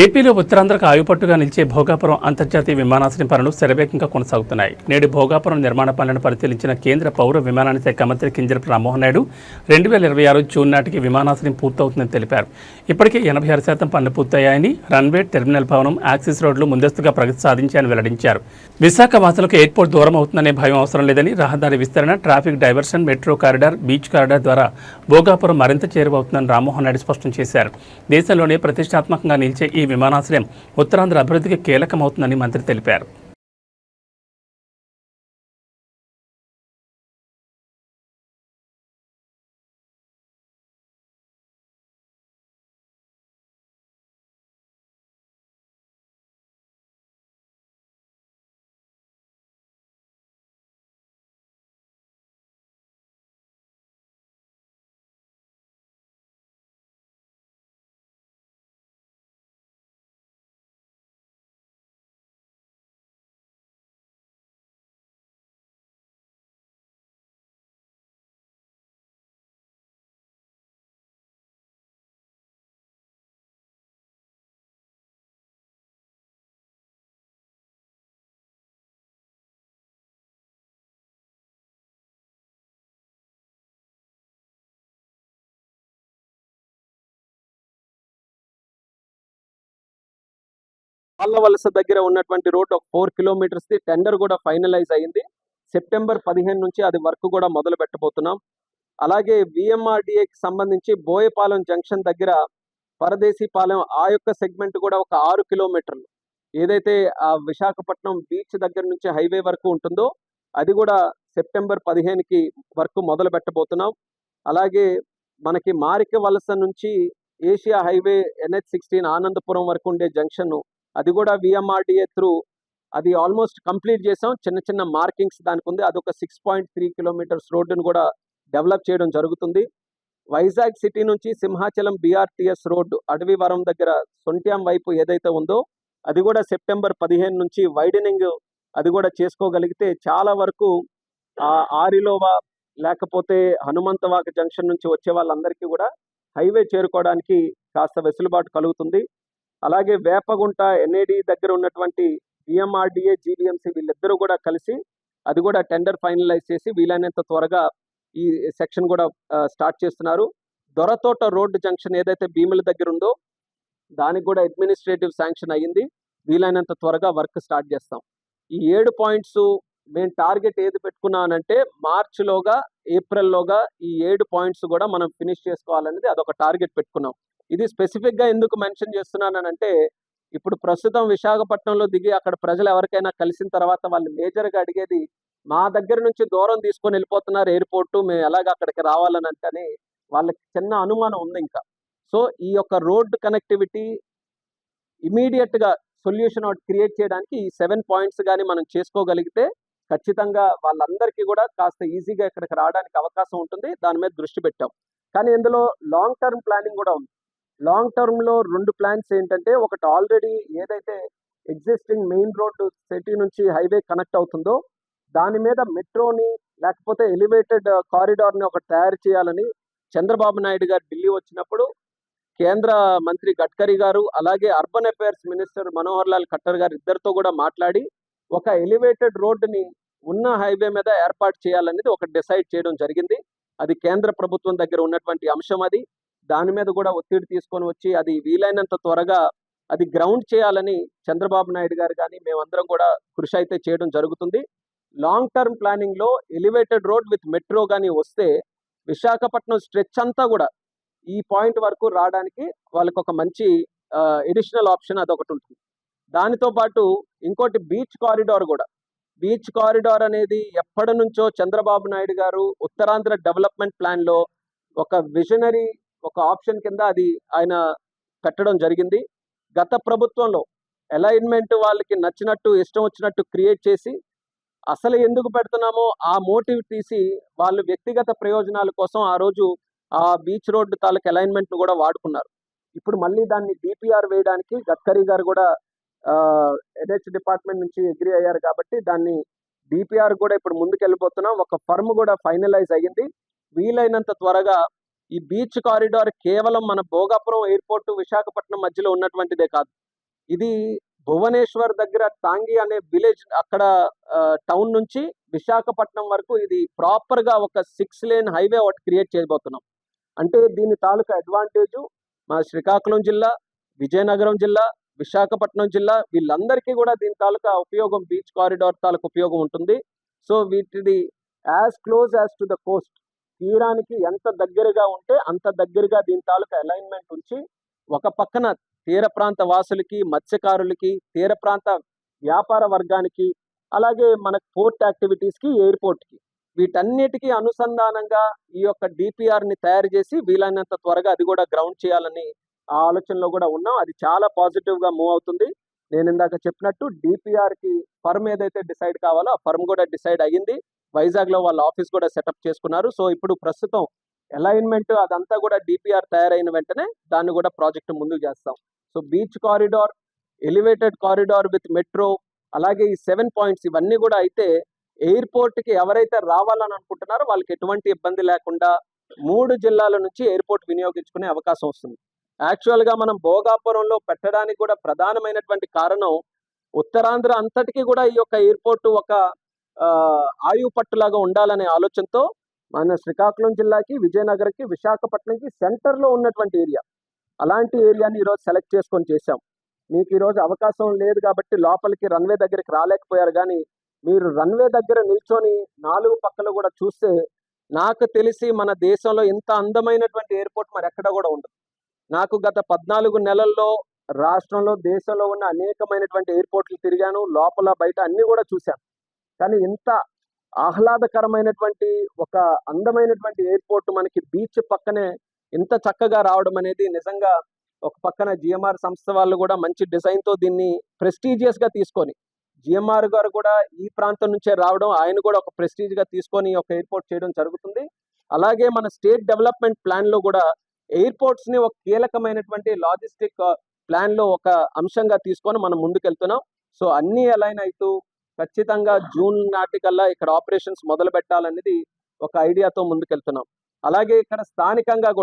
ఏపీలో ఉత్తరాంధ్రకు ఆయుపట్టుగా నిలిచే భోగాపురం అంతర్జాతీయ విమానాశ్రయం పనులు శరవేగంగా కొనసాగుతున్నాయి. నేడు భోగాపురం నిర్మాణ పనులను పరిశీలించిన కేంద్ర పౌర విమానయాన శాఖ మంత్రి కింజరపు రామ్మోహన్ నాయుడు రెండు వేల ఇరవై ఆరు జూన్ నాటికి విమానాశ్రయం పూర్తవుతుందని తెలిపారు. ఇప్పటికే ఎనభై ఆరు శాతం పనులు పూర్తయ్యాయని రన్వే టెర్మినల్ భవనం యాక్సిస్ రోడ్లు ముందస్తుగా ప్రగతి సాధించాయని వెల్లడించారు. విశాఖ వాసులకు ఎయిర్పోర్ట్ దూరం అవుతుందనే భయం అవసరం లేదని రహదారి విస్తరణ traffic diversion metro corridor beach corridor ద్వారా భోగాపురం మరింత చేరువవుతుందని రామ్మోహన్ నాయుడు స్పష్టం చేశారు. దేశంలోనే ప్రతిష్టాత్మకంగా నిలిచే ఈ విమానాశ్రయం ఉత్తరాంధ్ర అభివృద్ధికి కీలకమవుతుందని మంత్రి తెలిపారు. వలస దగ్గర ఉన్నటువంటి రోడ్ ఒక ఫోర్ కిలోమీటర్స్ది టెండర్ కూడా ఫైనలైజ్ అయింది. సెప్టెంబర్ పదిహేను నుంచి అది వర్క్ కూడా మొదలు పెట్టబోతున్నాం. అలాగే విఎంఆర్డిఏకి సంబంధించి బోయపాలెం జంక్షన్ దగ్గర పరదేశీపాలెం ఆ యొక్క సెగ్మెంట్ కూడా ఒక ఆరు కిలోమీటర్లు ఏదైతే ఆ విశాఖపట్నం బీచ్ దగ్గర నుంచి హైవే వరకు ఉంటుందో అది కూడా సెప్టెంబర్ పదిహేనుకి వర్క్ మొదలు పెట్టబోతున్నాం. అలాగే మనకి మారిక వలస నుంచి Asia highway NH sixteen Anandapuram వరకు ఉండే జంక్షన్ అది కూడా విఎంఆర్డిఏ త్రూ అది ఆల్మోస్ట్ కంప్లీట్ చేసాం. చిన్న చిన్న మార్కింగ్స్ దానికి ఉంది అదొక సిక్స్ పాయింట్ త్రీ కిలోమీటర్స్ రోడ్డును కూడా డెవలప్ చేయడం జరుగుతుంది. వైజాగ్ సిటీ నుంచి సింహాచలం బీఆర్టీఎస్ రోడ్డు అడవివరం దగ్గర సొంట్యాం వైపు ఏదైతే ఉందో అది కూడా సెప్టెంబర్ పదిహేను నుంచి వైడనింగ్ అది కూడా చేసుకోగలిగితే చాలా వరకు ఆ ఆరిలోవా లేకపోతే హనుమంతవాక జంక్షన్ నుంచి వచ్చే వాళ్ళందరికీ కూడా హైవే చేరుకోవడానికి కాస్త వెసులుబాటు కలుగుతుంది. అలాగే వేపగుంట ఎన్ఏడి దగ్గర ఉన్నటువంటి బిఎంఆర్డిఏ జీబీఎంసీ వీళ్ళిద్దరూ కూడా కలిసి అది కూడా టెండర్ ఫైనలైజ్ చేసి వీలైనంత త్వరగా ఈ సెక్షన్ కూడా స్టార్ట్ చేస్తున్నారు. దొరతోట రోడ్డు జంక్షన్ ఏదైతే భీముల దగ్గర ఉందో దానికి కూడా అడ్మినిస్ట్రేటివ్ శాంక్షన్ అయ్యింది. వీలైనంత త్వరగా వర్క్ స్టార్ట్ చేస్తాం. ఈ ఏడు పాయింట్స్ మేము టార్గెట్ ఏది పెట్టుకున్నానంటే మార్చిలోగా ఏప్రిల్లోగా ఈ ఏడు పాయింట్స్ కూడా మనం ఫినిష్ చేసుకోవాలనేది అదొక టార్గెట్ పెట్టుకున్నాం. ఇది స్పెసిఫిక్గా ఎందుకు మెన్షన్ చేస్తున్నానంటే ఇప్పుడు ప్రస్తుతం విశాఖపట్నంలో దిగి అక్కడ ప్రజలు ఎవరికైనా కలిసిన తర్వాత వాళ్ళు మేజర్గా అడిగేది మా దగ్గర నుంచి దూరం తీసుకొని వెళ్ళిపోతున్నారు ఎయిర్పోర్ట్ మేము ఎలాగ అక్కడికి రావాలని అంటే వాళ్ళకి చిన్న అనుమానం ఉంది ఇంకా. సో ఈ యొక్క రోడ్ కనెక్టివిటీ ఇమీడియట్గా సొల్యూషన్ ఒకటి క్రియేట్ చేయడానికి ఈ సెవెన్ పాయింట్స్ కానీ మనం చేసుకోగలిగితే ఖచ్చితంగా వాళ్ళందరికీ కూడా కాస్త ఈజీగా ఇక్కడికి రావడానికి అవకాశం ఉంటుంది. దాని మీద దృష్టి పెట్టాం. కానీ ఇందులో లాంగ్ టర్మ్ ప్లానింగ్ కూడా ఉంది. లాంగ్ టర్మ్లో రెండు ప్లాన్స్ ఏంటంటే ఒకటి ఆల్రెడీ ఏదైతే ఎగ్జిస్టింగ్ మెయిన్ రోడ్డు సిటీ నుంచి హైవే కనెక్ట్ అవుతుందో దాని మీద మెట్రోని లేకపోతే ఎలివేటెడ్ కారిడార్ని ఒకటి తయారు చేయాలని చంద్రబాబు నాయుడు గారు ఢిల్లీ వచ్చినప్పుడు కేంద్ర మంత్రి గడ్కరీ గారు అలాగే urban affairs minister Manohar Lal Khattar garu ఇద్దరితో కూడా మాట్లాడి ఒక ఎలివేటెడ్ రోడ్డుని ఉన్న హైవే మీద ఏర్పాటు చేయాలనేది ఒక డిసైడ్ చేయడం జరిగింది. అది కేంద్ర ప్రభుత్వం దగ్గర ఉన్నటువంటి అంశం అది. దాని మీద కూడా ఒత్తిడి తీసుకొని వచ్చి అది వీలైనంత త్వరగా అది గ్రౌండ్ చేయాలని చంద్రబాబు నాయుడు గారు కానీ మేమందరం కూడా కృషి అయితే చేయడం జరుగుతుంది. లాంగ్ టర్మ్ ప్లానింగ్లో ఎలివేటెడ్ రోడ్ విత్ మెట్రో కానీ వస్తే విశాఖపట్నం స్ట్రెచ్ అంతా కూడా ఈ పాయింట్ వరకు రావడానికి వాళ్ళకి ఒక మంచి ఎడిషనల్ ఆప్షన్ అదొకటి ఉంటుంది. దానితో పాటు ఇంకోటి బీచ్ కారిడార్ కూడా. బీచ్ కారిడార్ అనేది ఎప్పటి నుంచో చంద్రబాబు నాయుడు గారు ఉత్తరాంధ్ర డెవలప్మెంట్ ప్లాన్లో ఒక విజనరీ ఒక ఆప్షన్ కింద అది ఆయన పెట్టడం జరిగింది. గత ప్రభుత్వంలో అలైన్మెంట్ వాళ్ళకి నచ్చినట్టు ఇష్టం వచ్చినట్టు క్రియేట్ చేసి అసలు ఎందుకు పెడుతున్నామో ఆ మోటివ్ తీసి వాళ్ళు వ్యక్తిగత ప్రయోజనాల కోసం ఆ రోజు ఆ బీచ్ రోడ్డు తాలూకు అలైన్మెంట్ను కూడా వాడుకున్నారు. ఇప్పుడు మళ్ళీ దాన్ని డిపిఆర్ వేయడానికి గడ్కరీ గారు కూడా ఎన్హెచ్ డిపార్ట్మెంట్ నుంచి అగ్రి అయ్యారు కాబట్టి దాన్ని డిపిఆర్ కూడా ఇప్పుడు ముందుకు వెళ్ళిపోతున్నాం ఒక ఫర్మ్ కూడా ఫైనలైజ్ అయ్యింది. వీలైనంత త్వరగా ఈ బీచ్ కారిడార్ కేవలం మన భోగాపురం ఎయిర్పోర్ట్ విశాఖపట్నం మధ్యలో ఉన్నటువంటిదే కాదు. ఇది భువనేశ్వర్ దగ్గర టాంగి అనే విలేజ్ అక్కడ టౌన్ నుంచి విశాఖపట్నం వరకు ఇది ప్రాపర్గా ఒక సిక్స్ లేన్ హైవే ఒకటి క్రియేట్ చేయబోతున్నాం. అంటే దీని తాలూకా అడ్వాంటేజ్ మా శ్రీకాకుళం జిల్లా విజయనగరం జిల్లా విశాఖపట్నం జిల్లా వీళ్ళందరికీ కూడా దీని తాలూకా ఉపయోగం బీచ్ కారిడార్ తాలూకా ఉపయోగం ఉంటుంది. So వీటిది as close as to the coast తీరానికి ఎంత దగ్గరగా ఉంటే అంత దగ్గరగా దీని తాలూకా అలైన్మెంట్ ఉంచి ఒక పక్కన తీర ప్రాంత వాసులకి మత్స్యకారులకి తీర ప్రాంత వ్యాపార వర్గానికి అలాగే మన పోర్ట్ యాక్టివిటీస్కి ఎయిర్పోర్ట్కి వీటన్నిటికీ అనుసంధానంగా ఈ యొక్క డిపిఆర్ని తయారు చేసి వీలైనంత త్వరగా అది కూడా గ్రౌండ్ చేయాలని ఆ ఆలోచనలో కూడా ఉన్నాం. అది చాలా పాజిటివ్గా మూవ్ అవుతుంది. నేను ఇందాక చెప్పినట్టు డిపిఆర్కి ఫర్మ్ ఏదైతే డిసైడ్ కావాలో ఆ ఫర్మ్ కూడా డిసైడ్ అయ్యింది. వైజాగ్లో వాళ్ళ ఆఫీస్ కూడా సెటప్ చేసుకున్నారు. సో ఇప్పుడు ప్రస్తుతం అలైన్మెంట్ అదంతా కూడా డిపిఆర్ తయారైన వెంటనే దాన్ని కూడా ప్రాజెక్ట్ ముందుకు చేస్తాం. So beach corridor elevated corridor with metro అలాగే ఈ సెవెన్ పాయింట్స్ ఇవన్నీ కూడా అయితే ఎయిర్పోర్ట్కి ఎవరైతే రావాలని అనుకుంటున్నారో వాళ్ళకి ఎటువంటి ఇబ్బంది లేకుండా మూడు జిల్లాల నుంచి ఎయిర్పోర్ట్ వినియోగించుకునే అవకాశం వస్తుంది. యాక్చువల్గా మనం భోగాపురంలో పెట్టడానికి కూడా ప్రధానమైనటువంటి కారణం ఉత్తరాంధ్ర అంతటికీ కూడా ఈ యొక్క ఎయిర్పోర్ట్ ఒక ఆయువు పట్టులాగా ఉండాలనే ఆలోచనతో మన శ్రీకాకుళం జిల్లాకి విజయనగరంకి విశాఖపట్నంకి సెంటర్లో ఉన్నటువంటి ఏరియా. అలాంటి ఏరియాని ఈరోజు సెలెక్ట్ చేసుకొని చేశాం. మీకు ఈరోజు అవకాశం లేదు కాబట్టి లోపలికి రన్వే దగ్గరికి రాలేకపోయారు. కానీ మీరు రన్వే దగ్గర నిల్చొని నాలుగు పక్కలు కూడా చూస్తే నాకు తెలిసి మన దేశంలో ఇంత అందమైనటువంటి ఎయిర్పోర్ట్ మరి ఎక్కడ కూడా ఉండదు. నాకు గత పద్నాలుగు నెలల్లో రాష్ట్రంలో దేశంలో ఉన్న అనేకమైనటువంటి ఎయిర్పోర్ట్లు తిరిగాను. లోపల బయట అన్ని కూడా చూశాను. కానీ ఇంత ఆహ్లాదకరమైనటువంటి ఒక అందమైనటువంటి ఎయిర్పోర్ట్ మనకి బీచ్ పక్కనే ఇంత చక్కగా రావడం అనేది నిజంగా ఒక పక్కన జిఎంఆర్ సంస్థ వాళ్ళు కూడా మంచి డిజైన్తో దీన్ని ప్రెస్టీజియస్గా తీసుకొని జిఎంఆర్ గారు కూడా ఈ ప్రాంతం నుంచే రావడం ఆయన కూడా ఒక ప్రెస్టీజ్గా తీసుకొని ఒక ఎయిర్పోర్ట్ చేయడం జరుగుతుంది. అలాగే మన స్టేట్ డెవలప్మెంట్ ప్లాన్లో కూడా ఎయిర్పోర్ట్స్ని ఒక కీలకమైనటువంటి లాజిస్టిక్ ప్లాన్లో ఒక అంశంగా తీసుకొని మనం ముందుకెళ్తున్నాం. సో అన్ని అలైన్ అవుతూ ఖచ్చితంగా జూన్ నాటికల్లా ఇక్కడ ఆపరేషన్స్ మొదలు పెట్టాలనేది ఒక ఐడియాతో ముందుకెళ్తున్నాం. అలాగే ఇక్కడ స్థానికంగా